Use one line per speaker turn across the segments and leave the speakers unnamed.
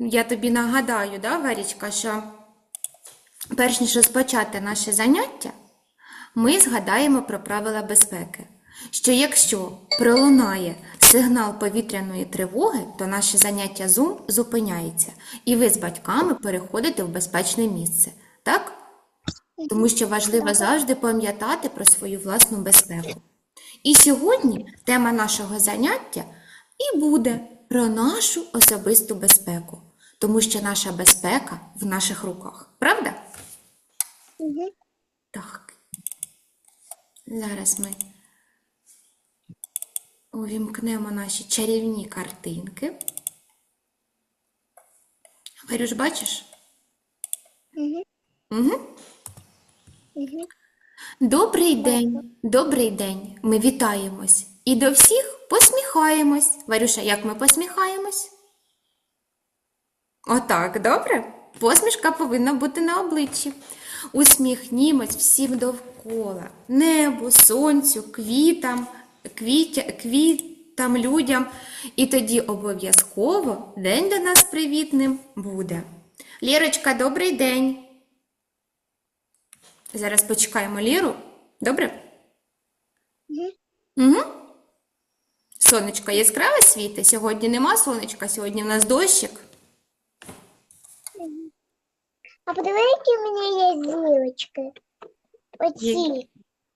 я тобі нагадаю, да, Варічка, що перш ніж розпочати наше заняття, ми згадаємо про правила безпеки. Що якщо пролунає сигнал повітряної тривоги, то наше заняття Zoom зупиняється, і ви з батьками переходите в безпечне місце. Так? Тому що важливо завжди пам'ятати про свою власну безпеку. І сьогодні тема нашого заняття і буде про нашу особисту безпеку, тому що наша безпека в наших руках. Правда?
Угу.
Так. Зараз ми увімкнемо наші чарівні картинки. Варюш, бачиш?
Угу.
Угу.
Угу.
Добрий день, добрий день. Ми вітаємось і до всіх посміхаємось. Варюша, як ми посміхаємось? Отак, добре? Посмішка повинна бути на обличчі. Усміхнімось всім довкола. Небу, сонцю, квітам, квітя, квітам, людям. І тоді обов'язково день для нас привітним буде. Лірочка, добрий день. Зараз почекаємо Ліру. Добре?
Угу.
Угу. Сонечко яскраве світе. Сьогодні нема сонечка, сьогодні в нас дощик.
А подиви, які у мене є зірочки. Оці.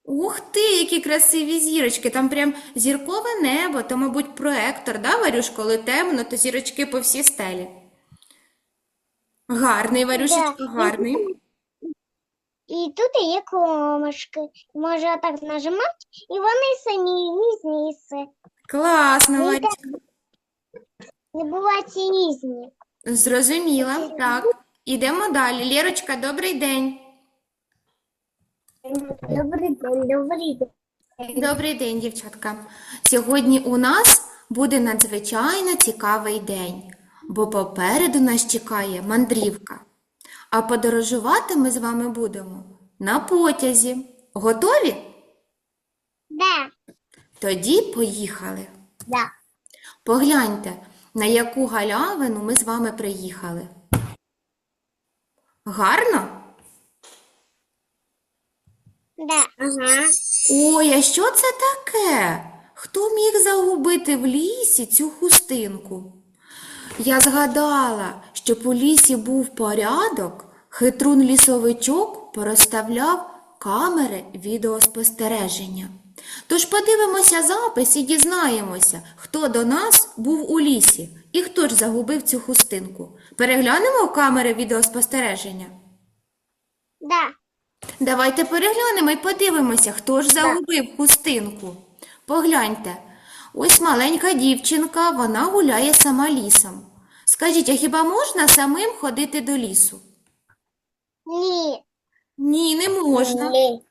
Ух ти, які красиві зірочки. Там прям зіркове небо, то, мабуть, проектор, да, Варюш, коли темно, то зірочки по всій стелі. Гарний, Варюшечка,
Да.
гарний.
І тут є комашки. Можна так нажимати, і вони самі різні. і все.
Класно, Варюшка.
Не бувають різні.
Зрозуміла. Так. Ідемо далі. Лєрочка, добрий день.
Добрий день, добрий день.
Добрий день, дівчатка. Сьогодні у нас буде надзвичайно цікавий день, бо попереду нас чекає мандрівка. А подорожувати ми з вами будемо на потязі. Готові?
Да,
Тоді поїхали.
да.
Погляньте, на яку галявину ми з вами приїхали. Гарно?
Да. Ага.
Ой, а що це таке? Хто міг загубити в лісі цю хустинку? Я згадала, щоб у лісі був порядок, хитрун лісовичок порозставляв камери відеоспостереження. Тож подивимося запис і дізнаємося, хто до нас був у лісі і хто ж загубив цю хустинку. Переглянемо камери відеоспостереження.
Да.
Давайте переглянемо і подивимося, хто ж загубив хустинку. Погляньте, ось маленька дівчинка, вона гуляє сама лісом. Скажіть, а хіба можна самим ходити до лісу?
Ні.
Ні, не можна.
Ні.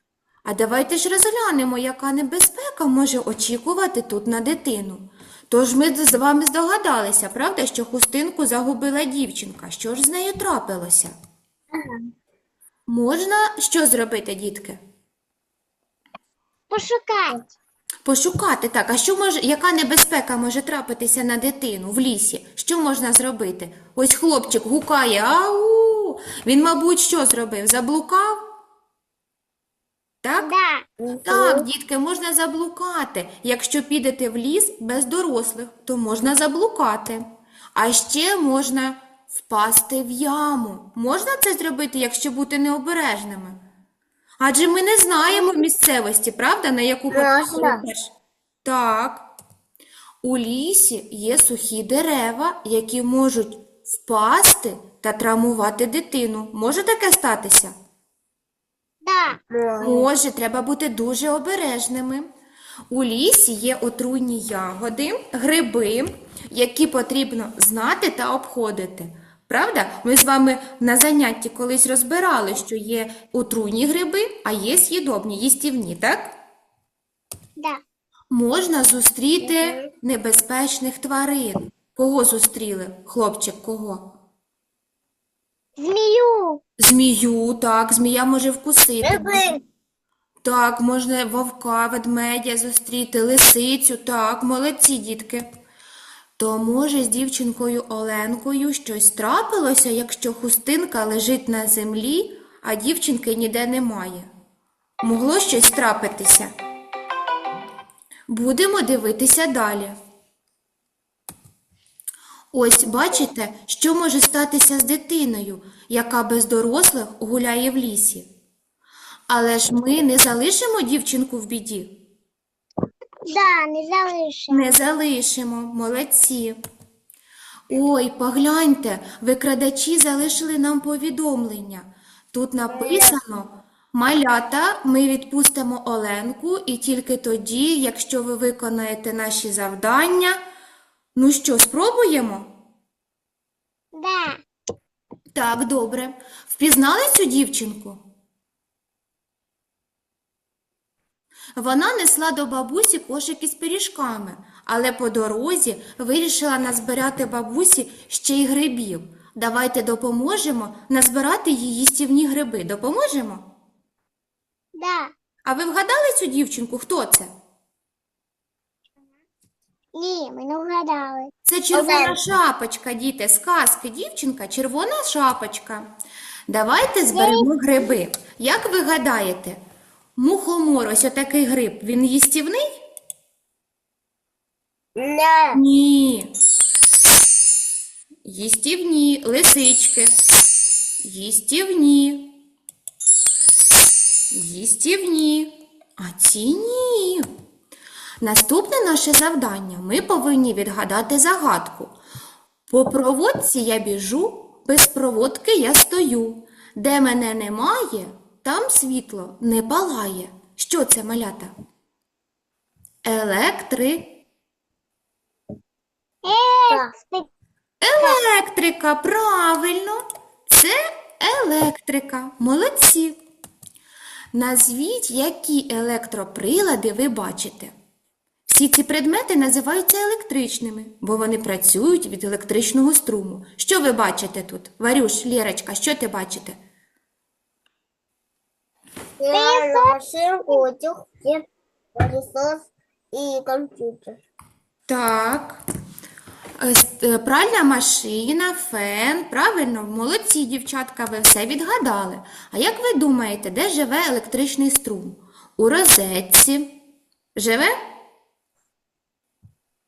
А давайте ж розглянемо, яка небезпека може очікувати тут на дитину. Тож ми з вами здогадалися, правда, що хустинку загубила дівчинка. Що ж з нею трапилося? Можна що зробити, дітки?
Пошукати.
Пошукати, так. А що може, яка небезпека може трапитися на дитину в лісі? Що можна зробити? Ось хлопчик гукає, ау! Він, мабуть, що зробив? Заблукав? Так?
Да.
Так, дітки, можна заблукати. Якщо підете в ліс без дорослих, то можна заблукати. А ще можна впасти в яму. Можна це зробити, якщо бути необережними? Адже ми не знаємо місцевості, правда, на яку потрапиш? Так. У лісі є сухі дерева, які можуть впасти та травмувати дитину. Може таке статися?
Да.
Може, треба бути дуже обережними. У лісі є отруйні ягоди, гриби, які потрібно знати та обходити. Правда? Ми з вами на занятті колись розбирали, що є отруйні гриби, а є з'їдобні, їстівні, так?
Да.
Можна зустріти небезпечних тварин. Кого зустріли? Хлопчик, кого?
Змію.
Змію, так, змія може вкусити. Так, можна вовка, ведмедя зустріти, лисицю, так, молодці, дітки. То може з дівчинкою Оленкою щось трапилося, якщо хустинка лежить на землі, а дівчинки ніде немає. Могло щось трапитися. Будемо дивитися далі. Ось бачите, що може статися з дитиною, яка без дорослих гуляє в лісі. Але ж ми не залишимо дівчинку в біді.
Да, не залишимо.
Не залишимо, молодці. Ой, погляньте, викрадачі залишили нам повідомлення. Тут написано: Малята, ми відпустимо Оленку, і тільки тоді, якщо ви виконаєте наші завдання. Ну що, спробуємо?
Да.
Так, добре. Впізнали цю дівчинку? Вона несла до бабусі кошик із пиріжками, але по дорозі вирішила назбирати бабусі ще й грибів. Давайте допоможемо назбирати її їстівні гриби. Допоможемо?
Да.
А ви вгадали цю дівчинку? Хто це?
Ні, ми не вгадали.
Це червона шапочка, діти, сказки, дівчинка, червона шапочка. Давайте зберемо гриби. Як ви гадаєте, мухомор, ось отакий гриб, він їстівний?
Не.
Ні. Їстівні, лисички. Їстівні. Їстівні. А ці ні. Наступне наше завдання. Ми повинні відгадати загадку. По проводці я біжу, без проводки я стою. Де мене немає, там світло не палає. Що це, малята? Електри. Електрика, правильно. Це електрика. Молодці. Назвіть, які електроприлади ви бачите. Всі ці предмети називаються електричними, бо вони працюють від електричного струму. Що ви бачите тут? Варюш, Лєрочка, що ти бачите?
Утюг, пылесос и компьютер.
Так. Е, е, Пральна машина, фен. Правильно, молодці, дівчатка, ви все відгадали. А як ви думаєте, де живе електричний струм? У розетці. Живе?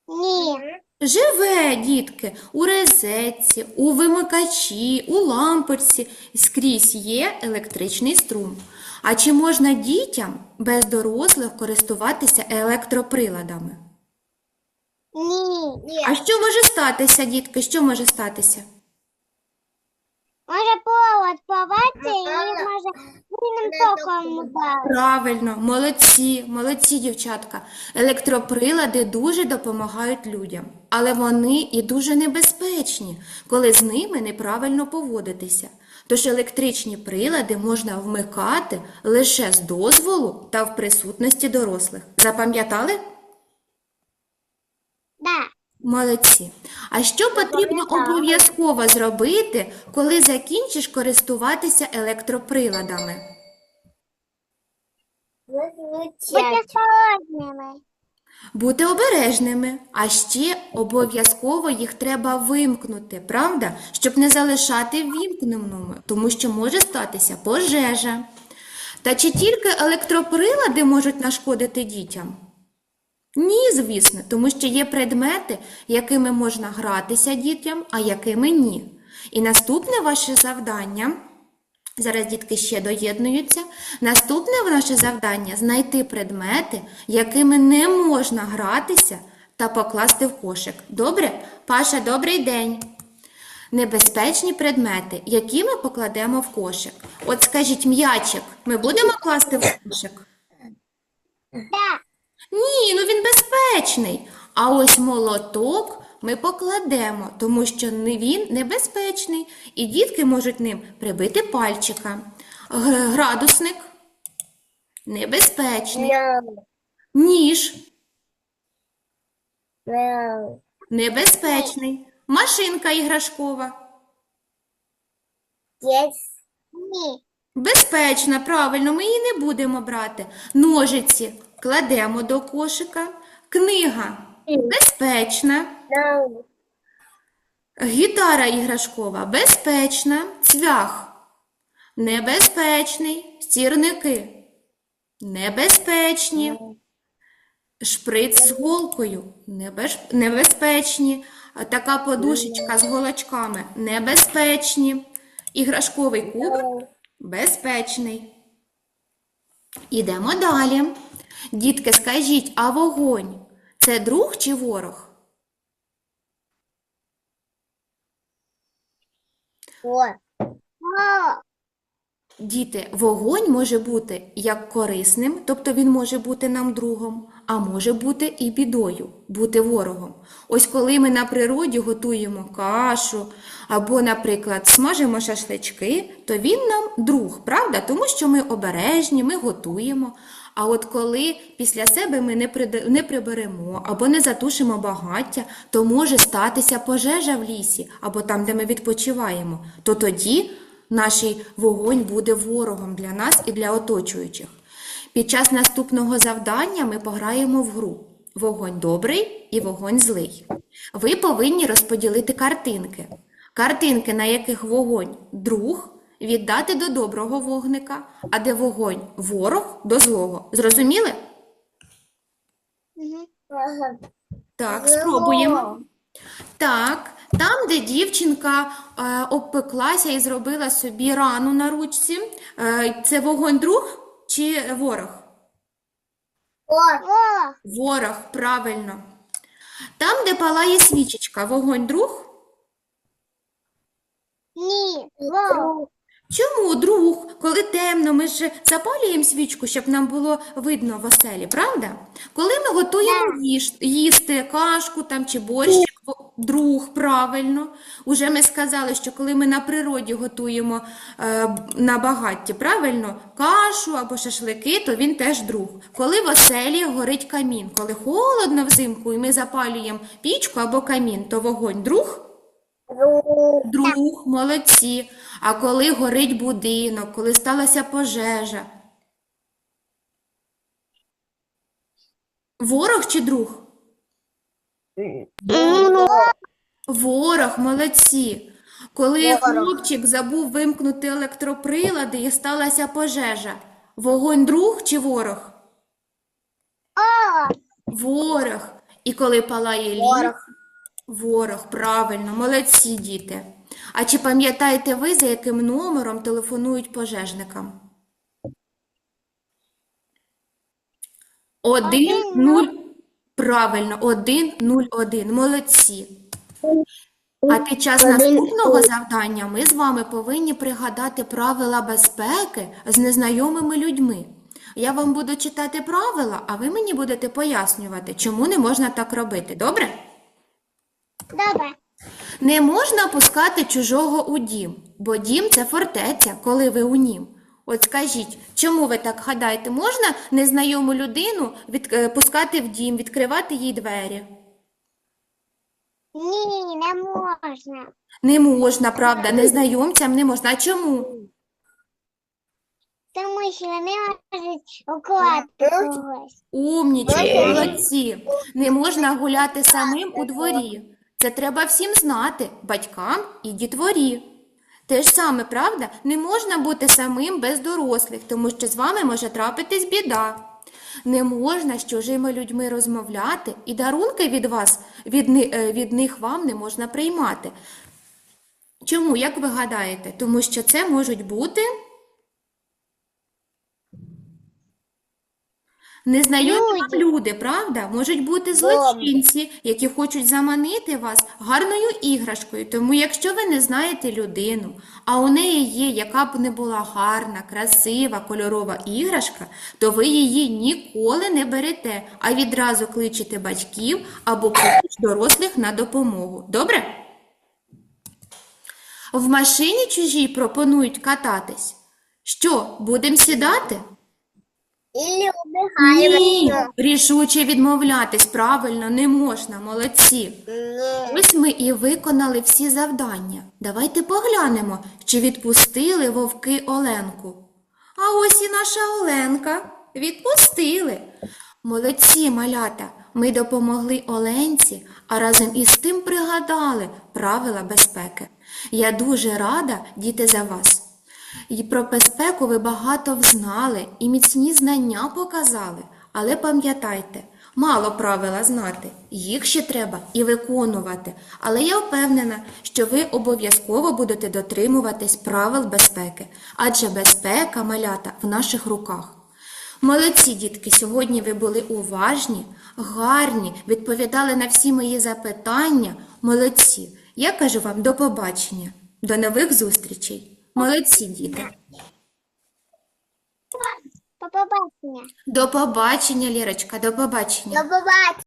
Ні.
Живе, дітки, у розетці, у вимикачі, у лампочці. Скрізь є електричний струм. А чи можна дітям без дорослих користуватися електроприладами?
Ні.
А що може статися, дітки? Що може статися?
Може повод порватися і може сильним током ударити.
Правильно, молодці, молодці, дівчатка. Електроприлади дуже допомагають людям, але вони і дуже небезпечні, коли з ними неправильно поводитися. Тож електричні прилади можна вмикати лише з дозволу та в присутності дорослих. Запам'ятали? Молодці. А що потрібно обов'язково зробити, коли закінчиш користуватися електроприладами? Бути обережними, а ще обов'язково їх треба вимкнути, правда? Щоб не залишати ввімкненими, тому що може статися пожежа. Та чи тільки електроприлади можуть нашкодити дітям? Ні, звісно, тому що є предмети, якими можна гратися дітям, а якими ні. І наступне ваше завдання Зараз дітки ще доєднуються. Наступне наше завдання знайти предмети, якими не можна гратися та покласти в кошик. Добре? Паша, добрий день. Небезпечні предмети, які ми покладемо в кошик. От скажіть, м'ячик, ми будемо класти в кошик?
Да.
Ні, ну він безпечний. А ось молоток ми покладемо, тому що він небезпечний, і дітки можуть ним прибити пальчика. Градусник небезпечний. Ніж небезпечний. Машинка іграшкова. Безпечна, правильно, ми її не будемо брати. Ножиці кладемо до кошика. Книга безпечна. Гітара іграшкова безпечна, цвях. Небезпечний, стірники. Небезпечні. Шприц з голкою. Небезпечні. Така подушечка з голочками. Небезпечні. Іграшковий кубик. Безпечний. Ідемо далі. Дітки, скажіть, а вогонь це друг чи ворог? Діти, вогонь може бути як корисним, тобто він може бути нам другом, а може бути і бідою, бути ворогом. Ось коли ми на природі готуємо кашу або, наприклад, смажимо шашлички, то він нам друг, правда? Тому що ми обережні, ми готуємо. А от коли після себе ми не, приберемо або не затушимо багаття, то може статися пожежа в лісі або там, де ми відпочиваємо, то тоді наш вогонь буде ворогом для нас і для оточуючих. Під час наступного завдання ми пограємо в гру Вогонь добрий і вогонь злий. Ви повинні розподілити картинки. Картинки, на яких вогонь друг, віддати до доброго вогника, а де вогонь ворог до злого. Зрозуміли? Так, спробуємо. Так, там, де дівчинка е, обпеклася і зробила собі рану на ручці, е, це вогонь друг чи ворог?
Вот.
О,
Ворог, правильно. Там, де палає свічечка, вогонь друг?
ні, во,
Чому друг? Коли темно, ми ж запалюємо свічку, щоб нам було видно в оселі, правда? Коли ми готуємо їж, їсти кашку там чи борщик, друг, правильно. Уже ми сказали, що коли ми на природі готуємо е, на багатті, правильно, кашу або шашлики, то він теж друг. Коли в оселі горить камін, коли холодно взимку і ми запалюємо пічку або камін, то вогонь друг?
Друг.
Друг, молодці. А коли горить будинок, коли сталася пожежа? Ворог чи друг? Ворог, молодці. Коли хлопчик забув вимкнути електроприлади і сталася пожежа. Вогонь друг чи ворог? Ворог. І коли палає ліс?
Ворог.
Ворог, правильно, молодці діти. А чи пам'ятаєте ви, за яким номером телефонують пожежникам? Один,
Один,
нуль. Правильно, один, нуль, один. Молодці. А під час наступного завдання ми з вами повинні пригадати правила безпеки з незнайомими людьми. Я вам буду читати правила, а ви мені будете пояснювати, чому не можна так робити. Добре?
добре,
Не можна пускати чужого у дім, бо дім це фортеця, коли ви у нім. От скажіть, чому ви так гадаєте, можна незнайому людину від, е, пускати в дім, відкривати їй двері?
ні, не можна,
Не можна, правда, незнайомцям не можна. А чому?
тому що вони можуть уклати когось.
Умнічки, молодці. Не можна гуляти самим у дворі. Це треба всім знати, батькам і дітворі. Те ж саме, правда, не можна бути самим без дорослих, тому що з вами може трапитись біда. Не можна з чужими людьми розмовляти, і дарунки від вас, від, е, від них вам не можна приймати. Чому, як ви гадаєте? Тому що це можуть бути Незнайомі вам
Люди.
люди, правда? Можуть бути злочинці, які хочуть заманити вас гарною іграшкою. Тому, якщо ви не знаєте людину, а у неї є, яка б не була гарна, красива, кольорова іграшка, то ви її ніколи не берете, а відразу кличете батьків або дорослих на допомогу. Добре? В машині чужій пропонують кататись. Що, будемо сідати?
Или убегаем.
Ні, рішуче відмовлятись, правильно, не можна, молодці.
Нет.
Ось ми і виконали всі завдання. Давайте поглянемо, чи відпустили вовки Оленку. А ось і наша Оленка. Відпустили. Молодці, малята. ми допомогли Оленці, а разом із тим пригадали правила безпеки. Я дуже рада, діти, за вас. І про безпеку ви багато взнали і міцні знання показали. Але пам'ятайте, мало правила знати, їх ще треба і виконувати. Але я впевнена, що ви обов'язково будете дотримуватись правил безпеки, адже безпека малята в наших руках. Молодці, дітки, сьогодні ви були уважні, гарні, відповідали на всі мої запитання. Молодці. Я кажу вам до побачення, до нових зустрічей. Молодці, діти.
До побачення.
До побачення, Лірочка, до побачення.
До побачення.